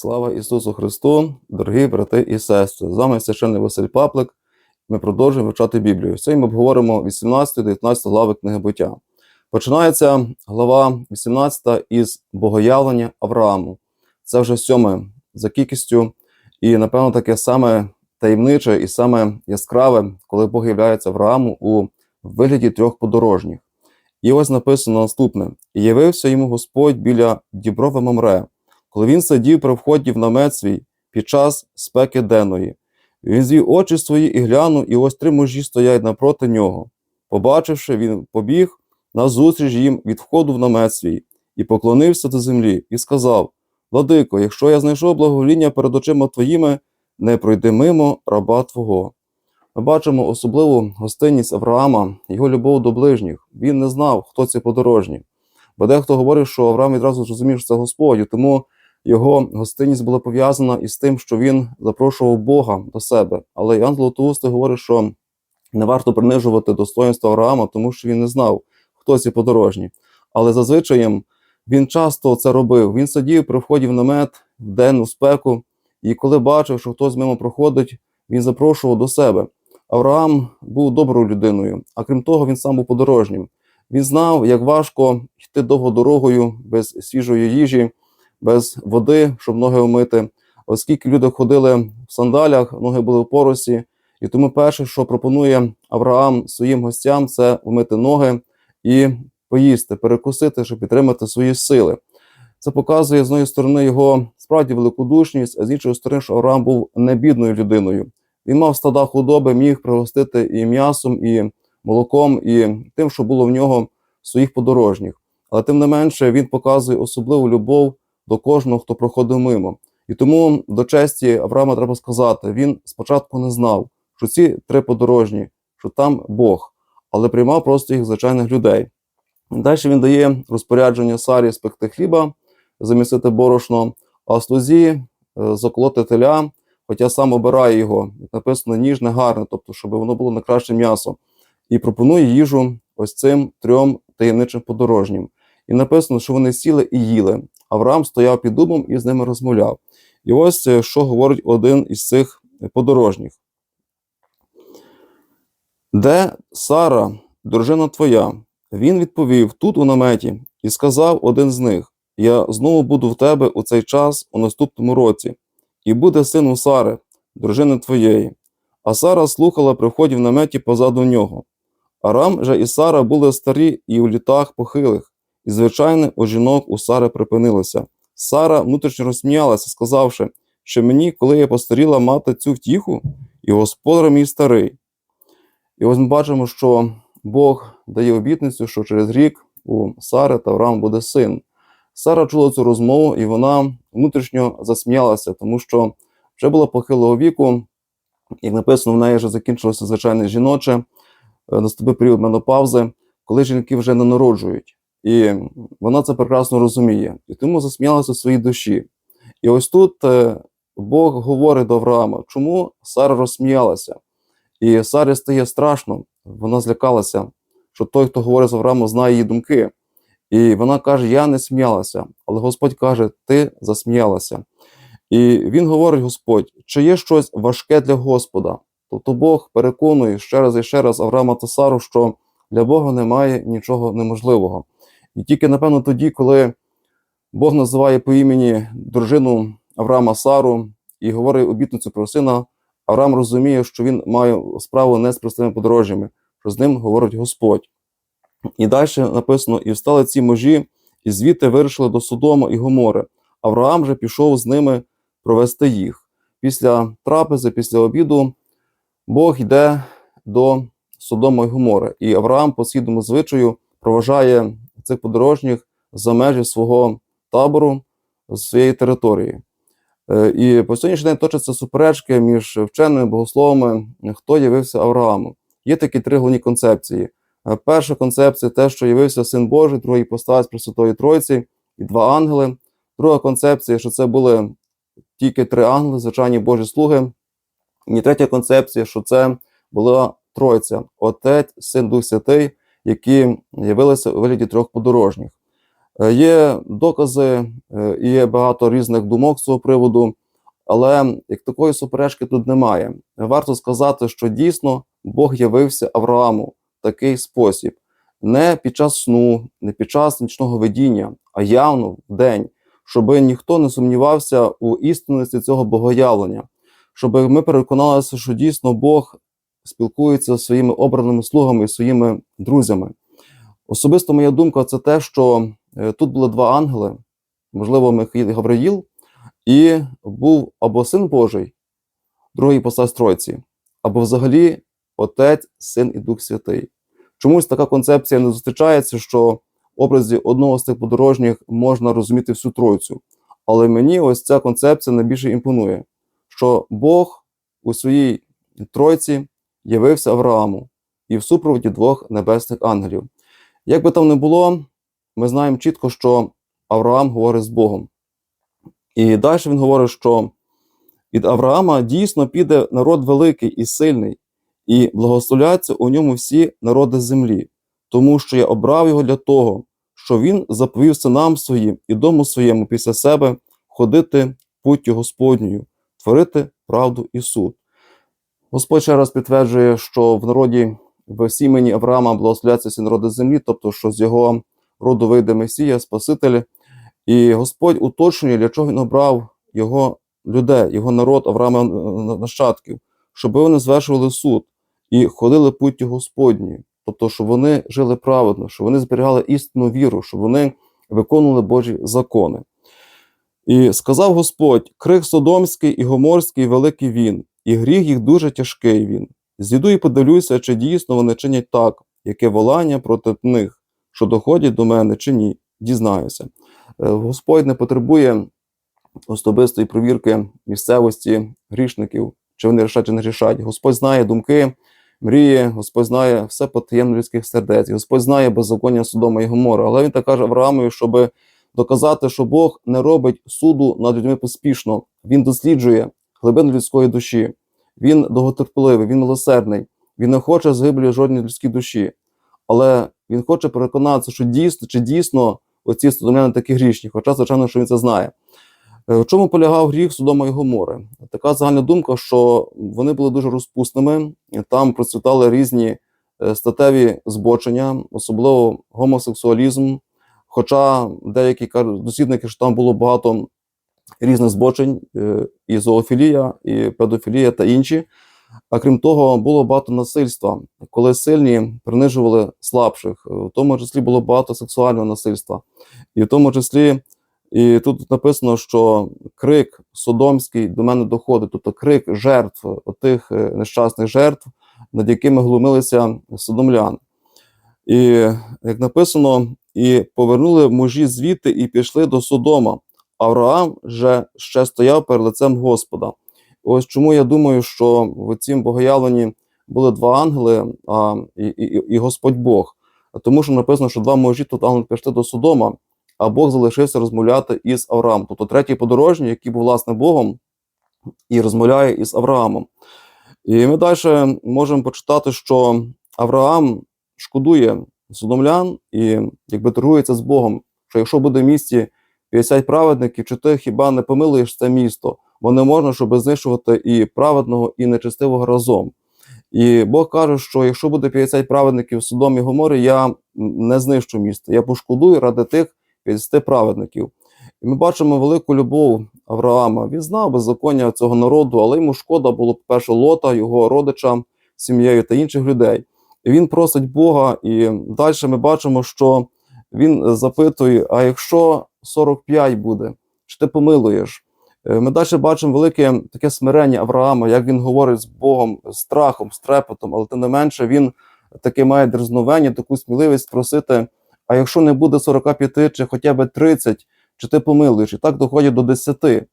Слава Ісусу Христу, дорогі брати і сестри! З вами священний Василь Паплик. Ми продовжуємо вивчати Біблію. Сьогодні ми обговоримо 18-19 глави книги буття. Починається глава 18 із богоявлення Аврааму. Це вже сьоме за кількістю, і, напевно, таке саме таємниче і саме яскраве, коли Бог являється Аврааму у вигляді трьох подорожніх. І ось написано наступне: явився йому Господь біля Діброви Мамре, коли він сидів при вході в намет свій під час спеки денної. Він звів очі свої і глянув, і ось три мужі стоять напроти нього. Побачивши, він побіг назустріч їм від входу в намет свій, і поклонився до землі, і сказав: Владико, якщо я знайшов благовоління перед очима твоїми, не пройди мимо раба Твого. Ми бачимо особливу гостинність Авраама, його любов до ближніх. Він не знав, хто ці подорожні. Бо дехто говорив, що Авраам відразу зрозумів, що це Господь, тому його гостинність була пов'язана із тим, що він запрошував Бога до себе. Але Іоанн Златоустий говорить, що не варто принижувати достоинство Авраама, тому що він не знав, хто ці подорожні. Але зазвичай він часто це робив. Він сидів при вході в намет в денну спеку, і коли бачив, що хтось мимо проходить, він запрошував до себе. Авраам був доброю людиною, а крім того, він сам був подорожнім. Він знав, як важко йти довго дорогою без свіжої їжі, без води, щоб ноги омити. Оскільки люди ходили в сандалях, ноги були в поросі, і тому перше, що пропонує Авраам своїм гостям, це вмити ноги і поїсти, перекусити, щоб підтримати свої сили. Це показує з однієї сторони його справді великодушність, а з іншої сторони, що Авраам був не бідною людиною. Він мав стада худоби, міг пригостити і м'ясом, і молоком, і тим, що було в нього своїх подорожніх. Але тим не менше він показує особливу любов до кожного, хто проходив мимо. І тому до честі Авраама треба сказати: він спочатку не знав, що ці три подорожні, що там Бог, але приймав просто їх звичайних людей. Далі він дає розпорядження Сарі спекти хліба, замісити борошно, а слузі е, заколоти теля, хоча сам обирає його. Як написано, ніжне, гарне, тобто, щоб воно було на краще м'ясо. І пропонує їжу ось цим трьом таємничим подорожнім. І написано, що вони сіли і їли. Авраам стояв під дубом і з ними розмовляв. І ось е, що говорить один із цих подорожніх. Де Сара, дружина твоя? Він відповів тут у наметі, і сказав один з них: Я знову буду в тебе у цей час у наступному році, і буде син у Сари, дружини твоєї. А Сара слухала при вході в наметі позаду нього. Арам же і Сара були старі і у літах похилих, і, звичайно, у жінок у Сари припинилося. Сара внутрішньо розсміялася, сказавши, що мені, коли я постаріла мати цю втіху, і господар мій старий. І ось ми бачимо, що Бог дає обітницю, що через рік у Сари та Авраам буде син. Сара чула цю розмову, і вона внутрішньо засміялася, тому що вже була похилого віку, як написано, в неї вже закінчилося звичайне жіноче, е, наступив період менопаузи, коли жінки вже не народжують. І вона це прекрасно розуміє, і тому засміялася в своїй душі. І ось тут е, Бог говорить до Авраама, чому Сара розсміялася. І Сарі стає страшно, вона злякалася, що той, хто говорить з Авраамом, знає її думки. І вона каже: Я не сміялася, але Господь каже, ти засміялася. І він говорить: Господь, чи є щось важке для Господа? Тобто Бог переконує ще раз і ще раз Авраама та Сару, що для Бога немає нічого неможливого. І тільки, напевно, тоді, коли Бог називає по імені дружину Авраама Сару і говорить обітницю про сина, Авраам розуміє, що він має справу не з простими подорожнями, що з ним говорить Господь. І далі написано: і встали ці можі, і звідти вирішили до Содома і Гомори. Авраам же пішов з ними провести їх. Після трапези, після обіду, Бог йде до Содома і Гомори. І Авраам, по східному звичаю, проважає цих подорожніх за межі свого табору, своєї території. Е, І по сьогоднішній день точаться суперечки між вченими богословами, хто явився Аврааму. Є такі три головні концепції. Е, Перша концепція те, що явився Син Божий, другий постать Пресвятої Тройці і два ангели. Друга концепція, що це були тільки три ангели, звичайні Божі слуги. І третя концепція, що це була Тройця, Отець, Син Дух Святий, які явилися у вигляді трьох подорожніх. Е, Є докази е, і є багато різних думок з цього приводу, але як такої суперечки тут немає. Варто сказати, що дійсно Бог явився Аврааму в такий спосіб, не під час сну, не під час нічного видіння, а явно в день, щоб ніхто не сумнівався у істинності цього богоявлення, щоб ми переконалися, що дійсно Бог спілкується зі своїми обраними слугами і своїми друзями. Особисто моя думка це те, що е, тут були два ангели, можливо, Михаїл і Гавриїл, і був або син Божий, другий постать Тройці, або взагалі Отець, Син і Дух Святий. Чомусь така концепція не зустрічається, що в образі одного з цих подорожніх можна розуміти всю Тройцю. Але мені ось ця концепція найбільше імпонує, що Бог у своїй Тройці явився Аврааму і в супроводі двох небесних ангелів. Як би там не було, ми знаємо чітко, що Авраам говорить з Богом. І далі він говорить, що від Авраама дійсно піде народ великий і сильний, і благословляться у ньому всі народи землі, тому що я обрав його для того, що він заповів синам своїм і дому своєму після себе ходити путтю Господньою, творити правду і суд. Господь ще раз підтверджує, що в народі в сімені Авраама благословляться всі народи землі, тобто, що з його роду вийде Месія, Спаситель. І Господь уточнює, для чого він обрав його людей, його народ, Авраама нащадків, щоб вони звершували суд і ходили путтю Господньої. Тобто, щоб вони жили праведно, щоб вони зберігали істинну віру, щоб вони виконували Божі закони. І сказав Господь: крик Содомський і Гоморський великий він, і гріх їх дуже тяжкий він. Зійду і подивлюся, чи дійсно вони чинять так, яке волання проти них, що доходять до мене, чи ні, дізнаюся. Е, Господь не потребує особистої провірки місцевості грішників, чи вони рішать, чи не рішать. Господь знає думки, мрії, Господь знає все потаємно людських сердець, Господь знає беззаконня Содома і Гомора. Але він так каже Авраамові, щоб доказати, що Бог не робить суду над людьми поспішно, він досліджує глибину людської душі. Він довготерпеливий, він милосердний, він не хоче загиблі жодній людській душі, але він хоче переконатися, що дійсно чи дійсно оці содомляни такі грішні, хоча, звичайно, що він це знає. Е, В чому полягав гріх Содома і Гомори? Така загальна думка, що вони були дуже розпусними, там процвітали різні е, статеві збочення, особливо гомосексуалізм. Хоча деякі дослідники, що там було багато різних збочень, і зоофілія, і педофілія та інші. А крім того, було багато насильства, коли сильні принижували слабших. Е, В тому числі було багато сексуального насильства. І в тому числі, і тут написано, що крик Содомський до мене доходить, тобто крик жертв, отих е, нещасних жертв, над якими глумилися содомлян. І як написано, і повернули мужі звідти і пішли до Содома. Авраам же ще стояв перед лицем Господа. Ось чому я думаю, що в цім богоявленні були два ангели а, і, і, і Господь Бог. Тому що написано, що два мужі тут ангели пішли до Содома, а Бог залишився розмовляти із Авраамом. Тобто третій подорожній, який був власне Богом, і розмовляє із Авраамом. І ми далі можемо почитати, що Авраам шкодує содомлян і якби торгується з Богом, що якщо буде в місті 50 праведників, чи ти хіба не помилуєш це місто? Бо не можна, щоб знищувати і праведного, і нечестивого разом. І Бог каже, що якщо буде 50 праведників в і Гоморі, я не знищу місто. Я пошкодую ради тих 50 праведників. І ми бачимо велику любов Авраама. Він знав беззаконня цього народу, але йому шкода було, по-перше, лота, його родичам, сім'єю та інших людей. І він просить Бога, і далі ми бачимо, що він запитує: а якщо 45 буде, чи ти помилуєш? Е, Ми далі бачимо велике таке смирення Авраама, як він говорить з Богом, з страхом, з трепетом, але тим не менше він таке має дерзновення, таку сміливість просити: а якщо не буде 45 чи хоча б 30, чи ти помилуєш? І так доходять до 10.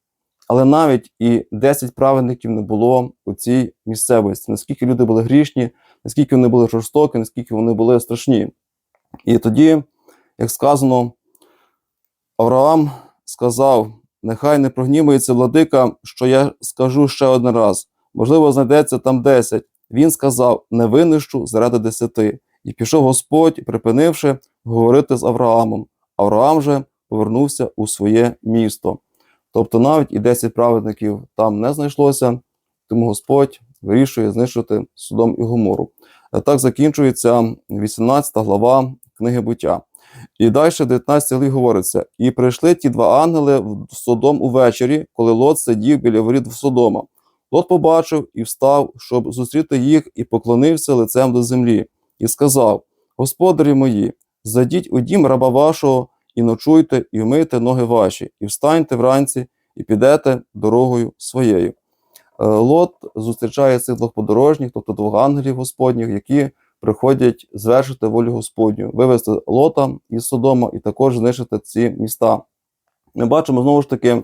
Але навіть і 10 праведників не було у цій місцевості. Наскільки люди були грішні, наскільки вони були жорстокі, наскільки вони були страшні. І тоді, як сказано, Авраам сказав: Нехай не прогнівається владика, що я скажу ще один раз. Можливо, знайдеться там десять. Він сказав: Не винищу заради десяти. І пішов Господь, припинивши говорити з Авраамом. Авраам же повернувся у своє місто. Тобто навіть і 10 праведників там не знайшлося, тому Господь вирішує знищити Содом і Гомору. Е, Так закінчується 18 глава книги буття. І далі в 19 главі говориться: І прийшли ті два ангели в Содом увечері, коли Лот сидів біля воріт в Содома. Лот побачив і встав, щоб зустріти їх, і поклонився лицем до землі, і сказав: Господарі мої, зайдіть у дім раба вашого, і ночуйте, і вмийте ноги ваші, і встаньте вранці, і підете дорогою своєю. Е, Лот зустрічає цих двох подорожніх, тобто двох ангелів Господніх, які приходять звершити волю Господню, вивести Лота із Содома і також знищити ці міста. Ми бачимо знову ж таки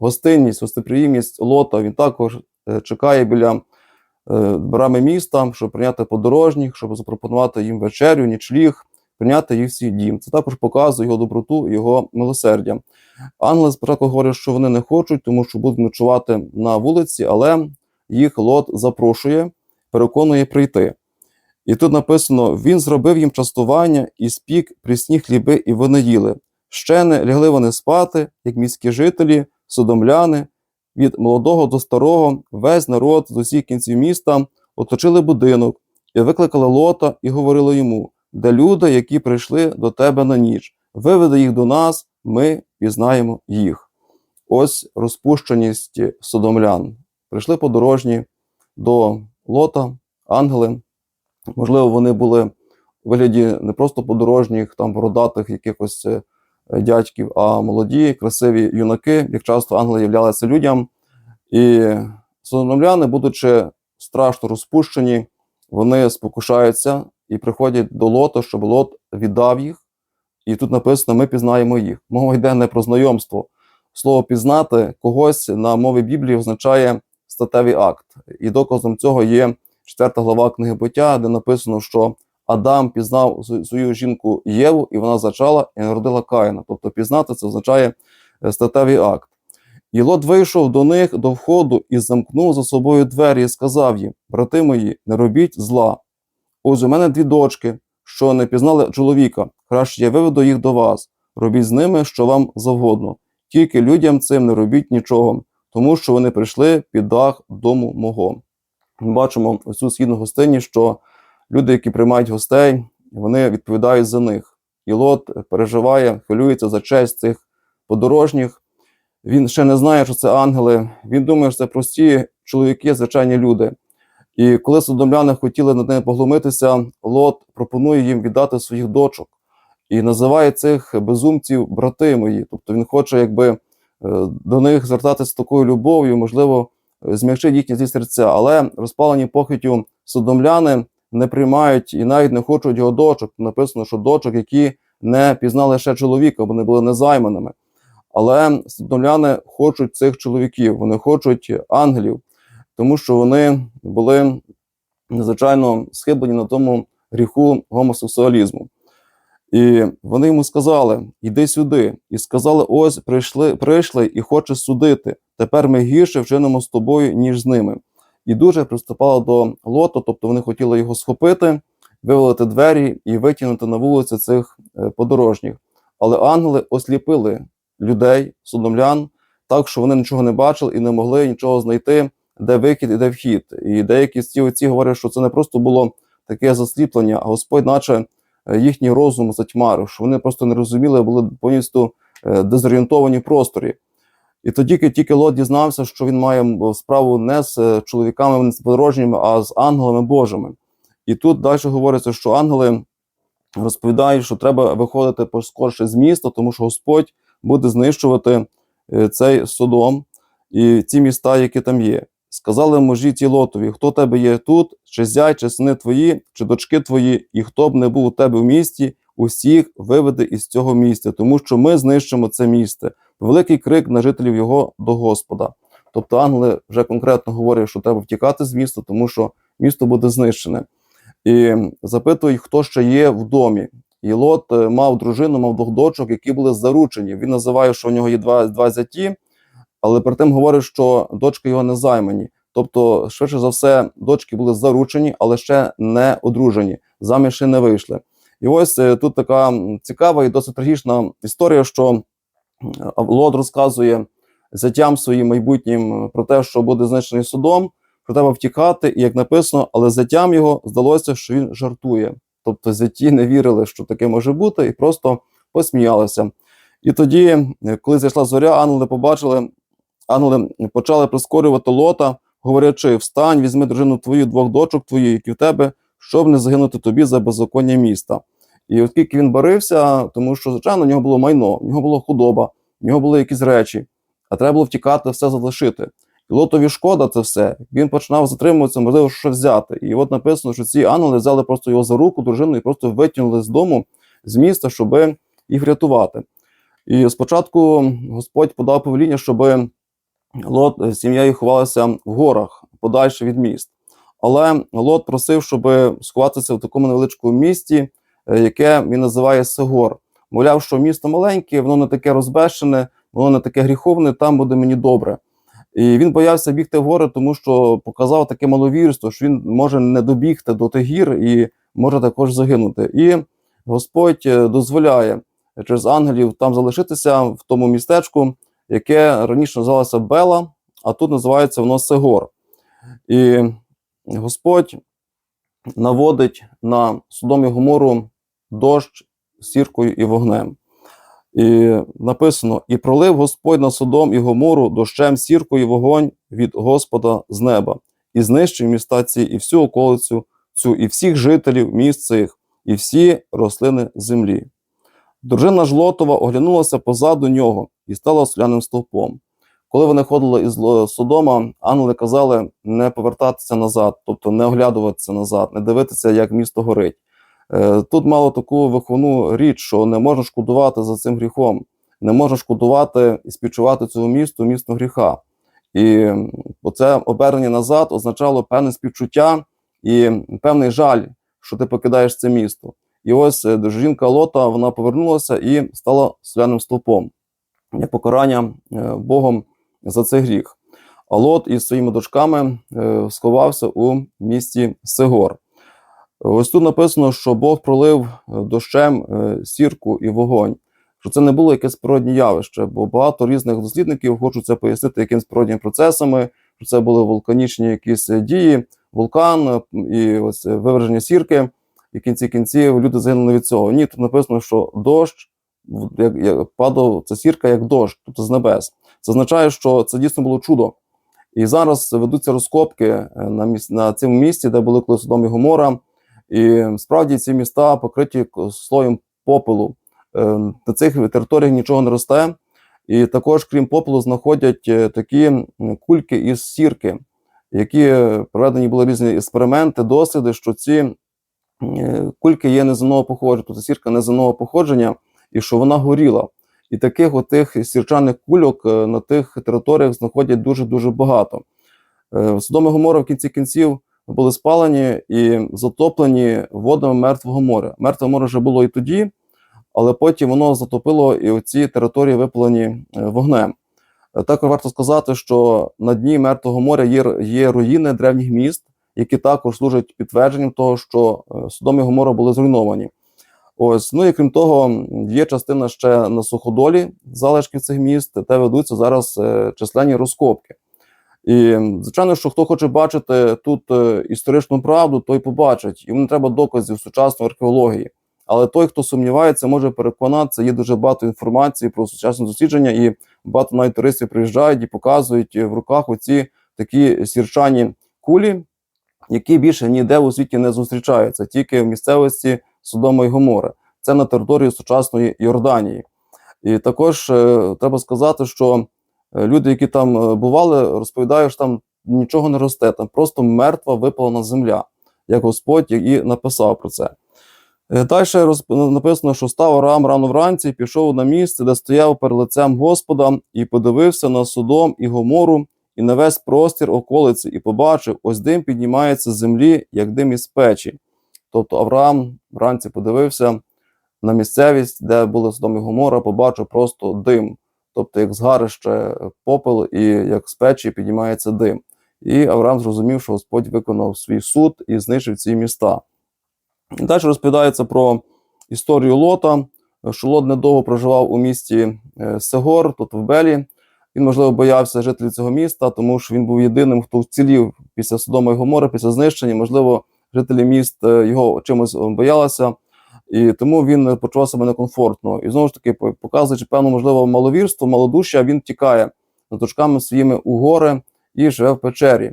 гостинність, гостеприємність Лота. Він також е, чекає біля е, брами міста, щоб прийняти подорожніх, щоб запропонувати їм вечерю, нічліг, прийняти їх в свій дім. Це також показує його доброту і його милосердя. Ангели спочатку говорять, що вони не хочуть, тому що будуть ночувати на вулиці, але їх Лот запрошує, переконує прийти. І тут написано: він зробив їм частування і спік прісні хліби, і вони їли. Ще не лягли вони спати, як міські жителі, содомляни, від молодого до старого, весь народ з усіх кінців міста оточили будинок і викликали лота і говорили йому: де люди, які прийшли до тебе на ніч, виведи їх до нас, ми пізнаємо їх. Ось розпущеність содомлян. Прийшли подорожні до лота, ангели. Можливо, вони були у вигляді не просто подорожніх, там бородатих якихось е, дядьків, а молоді, красиві юнаки, як часто ангели являлися людям. І содомляни, будучи страшно розпущені, вони спокушаються і приходять до лота, щоб лот віддав їх. І тут написано: ми пізнаємо їх. Мова йде не про знайомство. Слово пізнати когось на мові Біблії означає статевий акт. І доказом цього є 4 глава книги буття, де написано, що Адам пізнав свою жінку Єву, і вона зачала і народила Каїна. Тобто пізнати це означає е, статевий акт. І Лот вийшов до них до входу і замкнув за собою двері і сказав їм: Брати мої, не робіть зла. Ось у мене дві дочки, що не пізнали чоловіка. Краще я виведу їх до вас. Робіть з ними, що вам завгодно. Тільки людям цим не робіть нічого, тому що вони прийшли під дах дому мого. Ми бачимо ось цю східну гостині, що люди, які приймають гостей, вони відповідають за них. І Лот переживає, хвилюється за честь цих подорожніх. Він ще не знає, що це ангели. Він думає, що це прості чоловіки, звичайні люди. І коли содомляни хотіли над ними поглумитися, Лот пропонує їм віддати своїх дочок і називає цих безумців брати мої. Тобто він хоче, якби е, до них звертатися з такою любов'ю, можливо, змягчить їхні зі серця. Але розпалені похитю содомляни не приймають і навіть не хочуть його дочок. Написано, що дочок, які не пізнали ще чоловіка, вони були незайманими. Але содомляни хочуть цих чоловіків, вони хочуть ангелів, тому що вони були надзвичайно схиблені на тому гріху гомосексуалізму. І вони йому сказали: Іди сюди. І сказали: ось прийшли, прийшли і хоче судити. Тепер ми гірше вчинимо з тобою, ніж з ними. І дуже приступали до лоту, тобто вони хотіли його схопити, вивалити двері і витягнути на вулицю цих е, подорожніх. Але ангели осліпили людей, судомлян, так що вони нічого не бачили і не могли нічого знайти, де вихід і де вхід. І деякі з ті говорять, що це не просто було таке засліплення, а Господь, наче їхній розум затьмарив, що вони просто не розуміли, були повністю е, дезорієнтовані в просторі. І тоді тільки, Лот дізнався, що він має справу не з е, чоловіками, не з подорожніми, а з ангелами Божими. І тут далі говориться, що ангели розповідають, що треба виходити поскорше з міста, тому що Господь буде знищувати е, цей Содом і ці міста, які там є. Сказали мужі ті Лотові, хто тебе є тут, чи зять, чи сини твої, чи дочки твої, і хто б не був у тебе в місті, усіх виведи із цього місця, тому що ми знищимо це місце. Великий крик на жителів його до Господа. Тобто ангели вже конкретно говорять, що треба втікати з міста, тому що місто буде знищене. І запитують, хто ще є в домі. І Лот е, мав дружину, мав двох дочок, які були заручені. Він називає, що у нього є два, два зяті, але при тим говорить, що дочки його не займані. Тобто, швидше за все, дочки були заручені, але ще не одружені, заміж ще не вийшли. І ось е, тут така цікава і досить трагічна історія, що Лот розказує зятям своїм майбутнім про те, що буде знищений судом, що треба втікати, і як написано, але зятям його здалося, що він жартує. Тобто зяті не вірили, що таке може бути, і просто посміялися. І тоді, е, коли зайшла зоря, ангели побачили, ангели почали прискорювати лота, говорячи: встань, візьми дружину твою, двох дочок твоїх, які в тебе, щоб не загинути тобі за беззаконня міста. І оскільки він борився, тому що, звичайно, у нього було майно, у нього була худоба, у нього були якісь речі, а треба було втікати, все залишити. І Лотові шкода це все. Він починав затримуватися, можливо, що взяти. І от написано, що ці ангели взяли просто його за руку, дружину, і просто витягнули з дому, з міста, щоб їх врятувати. І спочатку Господь подав повеління, щоб Лот з сім'єю ховалася в горах подальше від міст. Але Лот просив, щоб сховатися в такому невеличкому місті, е, яке він називає Сегор. Мовляв, що місто маленьке, воно не таке розбещене, воно не таке гріховне, там буде мені добре. І він боявся бігти в гори, тому що показав таке маловірство, що він може не добігти до тих гір і може також загинути. І Господь е, дозволяє через ангелів там залишитися в тому містечку, яке раніше називалося Бела, а тут називається воно Сегор. І Господь наводить на Содом і Гомору дощ сіркою і вогнем. І написано: і пролив Господь на Содом і Гомору дощем сіркою вогонь від Господа з неба, і знищив міста ці, і всю околицю цю, і всіх жителів міст цих, і всі рослини землі. Дружина ж Лотова оглянулася позаду нього і стала соляним стовпом. Коли вони ходили із Содома, ангели казали не повертатися назад, тобто не оглядуватися назад, не дивитися, як місто горить. Е, Тут мало таку виховну річ, що не можна шкодувати за цим гріхом, не можна шкодувати і співчувати цьому місту, місту гріха. І оце обернення назад означало певне співчуття і певний жаль, що ти покидаєш це місто. І ось е, жінка Лота вона повернулася і стала соляним стовпом як покарання е, Богом за цей гріх. А Лот із своїми дочками е, сховався у місті Сигор. Ось тут написано, що Бог пролив дощем сірку і вогонь, що це не було якесь природне явище, бо багато різних дослідників хочуть це пояснити якимись природніми процесами, що це були вулканічні якісь дії, вулкан і ось виверження сірки. І в кінці кінців люди загинули від цього. Ні, тут написано, що дощ як, як падав ця сірка як дощ, тобто з небес. Це означає, що це дійсно було чудо. І зараз ведуться розкопки е, на, міс... на цьому місці, де були колись Содом і Гомора. І справді ці міста покриті слоєм попелу. Е, На цих територіях нічого не росте. І також, крім попелу, знаходять е, такі кульки із сірки, які проведені були різні експерименти, досліди, що ці кульки є неземного походження, тобто сірка неземного походження, і що вона горіла. І таких отих сірчаних кульок е, на тих територіях знаходять дуже-дуже багато. Е, Содом і Гомора в кінці кінців були спалені і затоплені водами Мертвого моря. Мертве море вже було і тоді, але потім воно затопило і оці території випалені е, вогнем. Також варто сказати, що на дні Мертвого моря є, є руїни древніх міст, які також служать підтвердженням того, що е, Содом і Гомора були зруйновані. Ось, ну і крім того, є частина ще на суходолі залишків цих міст, де ведуться зараз е, численні розкопки. І звичайно, що хто хоче бачити тут е, історичну правду, той побачить. Йому не треба доказів сучасної археології. Але той, хто сумнівається, може переконатися. Є дуже багато інформації про сучасне дослідження, і багато навіть туристів приїжджають і показують в руках оці такі сірчані кулі, які більше ніде у світі не зустрічаються, тільки в місцевості Содома і Гомори. Це на території сучасної Йорданії. І також е, треба сказати, що е, люди, які там е, бували, розповідають, що там нічого не росте, там просто мертва випалена земля, як Господь і написав про це. Е, Далі розп- написано, що став Арам рано вранці, пішов на місце, де стояв перед лицем Господа, і подивився на Содом і Гомору, і на весь простір околиці, і побачив, ось дим піднімається з землі, як дим із печі. Тобто Авраам вранці подивився на місцевість, де були Содом і Гомора, побачив просто дим, тобто як згарище попел і як з печі піднімається дим. І Авраам зрозумів, що Господь виконав свій суд і знищив ці міста. Далі розповідається про історію Лота, що Лот недовго проживав у місті е, Сегор, тут в Белі. Він, можливо, боявся жителів цього міста, тому що він був єдиним, хто вцілів після Содома і Гомора, після знищення. Можливо, жителі міст е, його чимось боялися, і тому він почував себе некомфортно. І знову ж таки, показуючи певну, можливо, маловірство, малодушя, він тікає з дочками своїми у гори і живе в печері.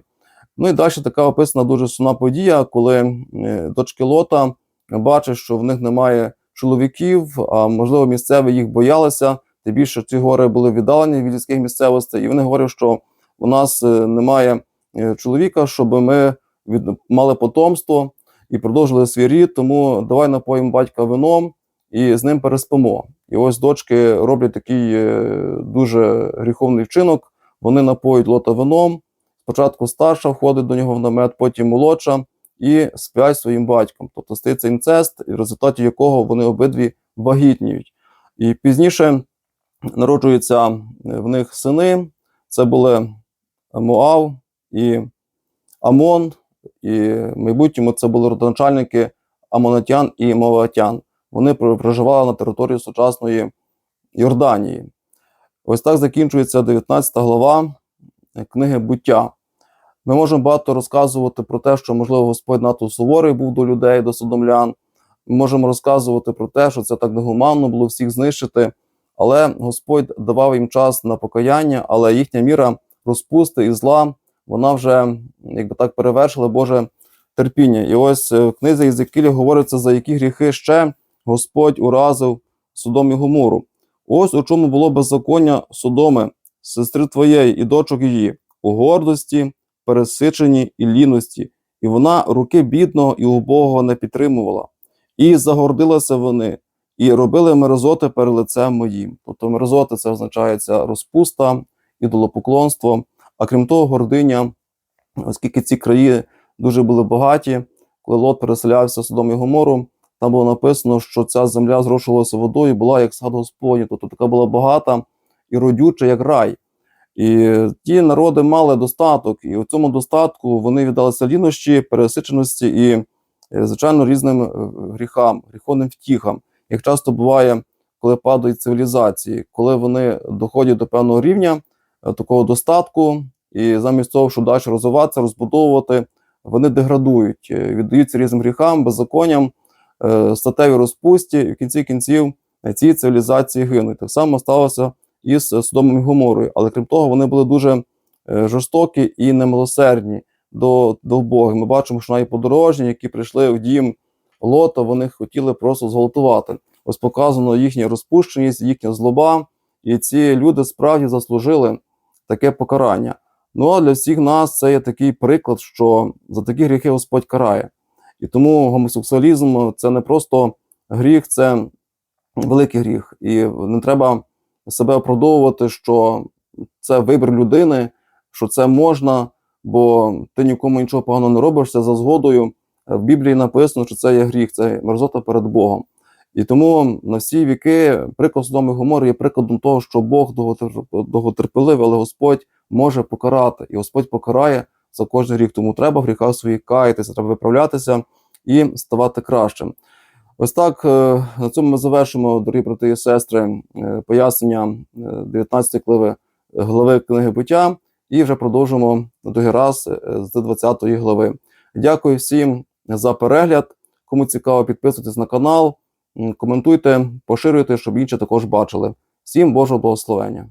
Ну і далі така описана дуже сумна подія, коли е, дочки Лота бачать, що в них немає чоловіків, а можливо, місцеві їх боялися. Тим більше ці гори були віддалені від людських місцевостей, і вони говорять, що у нас е, немає е, чоловіка, щоб ми від, мали потомство і продовжили свій рід. Тому давай напоїмо батька вином і з ним переспимо. І ось дочки роблять такий е, дуже гріховний вчинок. Вони напоють лота вином. Спочатку старша входить до нього в намет, потім молодша, і сплять своїм батьком. Тобто стається інцест, в результаті якого вони обидві вагітніють. І пізніше народжуються е, в них сини. Це були Моав і Амон, і в майбутньому це були родоначальники Амонатян і Моаватян. Вони проживали на території сучасної Йорданії. Ось так закінчується 19 глава е, книги буття. Ми можемо багато розказувати про те, що, можливо, Господь надто суворий був до людей, до содомлян. Ми можемо розказувати про те, що це так негуманно було всіх знищити. Але Господь давав їм час на покаяння, але їхня міра розпусти і зла, вона вже, якби так, перевершила Боже терпіння. І ось е, в книзі Єзекілі говориться, за які гріхи ще Господь уразив Содом і Гомору. Ось у чому було беззаконня Содоми, сестри твоєї і дочок її, у гордості, пересиченні і ліності, і вона руки бідного і убогого не підтримувала. І загордилися вони, і робили мерзоти перед лицем моїм. Тобто мерзоти це означається розпуста, ідолопоклонство. А крім того, гординя, оскільки ці краї дуже були багаті, коли Лот переселявся в Содом і Гомору, там було написано, що ця земля зрошувалася водою, була як сад Господній, тобто така була багата і родюча, як рай. І ті народи мали достаток, і у цьому достатку вони віддалися лінощі, пересиченості і, е, звичайно, різним е, гріхам, гріховним втіхам. Як часто буває, коли падають цивілізації, коли вони доходять до певного рівня е, такого достатку, і замість того, щоб далі розвиватися, розбудовувати, вони деградують, е, віддаються різним гріхам, беззаконням, е, статевій розпусті, і в кінці кінців ці цивілізації гинуть. Так само сталося із Содомом і Гоморою. Але крім того, вони були дуже жорстокі і немилосердні до, до Бога. Ми бачимо, що навіть подорожні, які прийшли в дім Лота, вони хотіли просто зґвалтувати. Ось показано їхня розпущеність, їхня злоба, і ці люди справді заслужили таке покарання. Ну а для всіх нас це є такий приклад, що за такі гріхи Господь карає. І тому гомосексуалізм це не просто гріх, це великий гріх. І не треба себе оправдовувати, що це вибір людини, що це можна, бо ти нікому нічого поганого не робиш, це за згодою. В Біблії написано, що це є гріх, це мерзота перед Богом. І тому на всі віки приклад Содому і Гомори є прикладом того, що Бог довготер- довготерпеливий, але Господь може покарати, і Господь покарає за кожен гріх. Тому треба в гріхах своїх каятися, треба виправлятися і ставати кращим. Ось так е, на цьому ми завершимо, дорогі брати і сестри, е, пояснення е, 19 глави, глави книги буття, і вже продовжимо на другий раз е, з 20 глави. Дякую всім за перегляд. Кому цікаво, підписуйтесь на канал, коментуйте, поширюйте, щоб інші також бачили. Всім Божого благословення!